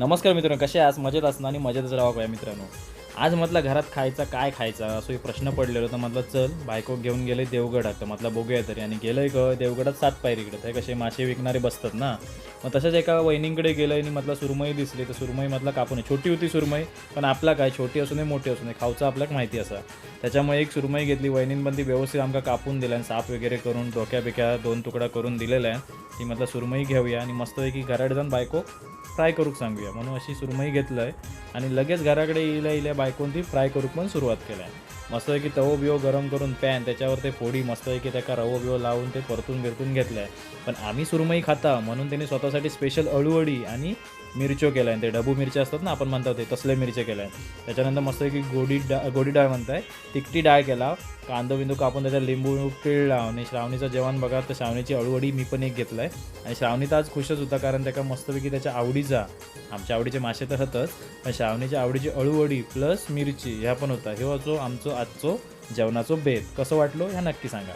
नमस्कार मित्रांनो कसे आज मजेत असणं आणि मजेतच राहा काय मित्रांनो. आज म्हटलं घरात खायचा काय खायचा? असं एक प्रश्न पडलेला तर म्हटलं चल बायको घेऊन गेले देवगडात. तर म्हटलं बघूया तरी. आणि गेलंय ग देवगडात सात पायरीकडे ते कसे मासे विकणारे बसतात ना. मग तसंच एका वहिनींकडे गेलं आणि म्हटलं सुरमई दिसली. तर सुरमई म्हटलं कापून छोटी होती सुरमई. पण आपला काय छोटी असू नये मोठी असू नये खाऊचं आपल्याला माहिती असा. त्याच्यामुळे एक सुरमई घेतली. वहिनीन पण ती व्यवस्थित आमका कापून दिला आणि साफ वगैरे करून डोक्या बिक्या दोन तुकडा करून दिलेला आहे. ती म्हटलं सुरमई घेऊया. आणि मस्तपैकी घराडे जाऊन बायको फ्राय करूक सांगूया. म्हणून अशी सुरमई घेतलं आहे आणि लगेच घराकडे येईल्या इल्या बायकोन ती फ्राय करूक पण सुरुवात केली आहे मस्तपैकी तवो बिवो गरम करून पॅन त्याच्यावर ते फोडी मस्तपैकी त्याका रवो बिवो लावून ते परतून बिरतून घेतलं आहे पण आम्ही सुरमई खाता म्हणून त्यांनी स्वतःसाठी स्पेशल अळूवडी आणि मिरच्यो केला आहे ते. डबू मिरच्या असतात ना आपण म्हणतो ते तसले मिरचे केल्या. आहे त्याच्यानंतर मस्तपैकी गोडी डा गोडी डाळ म्हणताय. तिकटी डाळ केला. कांदो बिंदू कापून त्याच्या लिंबू पिळला आणि श्रावणीचं जेवण बघा तर श्रावणीची अळूवडी मी पण एक घेतलं आहे आणि श्रावणी तर आज खुशच होता कारण त्याका मस्तपैकी त्याच्या आवडीचा आमच्या आवडीचे मासे तर होतच पण श्रावणीच्या आवडीची अळूवडी प्लस मिरची ह्या पण होता. हे वाचो आमचो आजचो जेवणाचो बेत. कसं वाटलो? ह्या नक्की सांगा.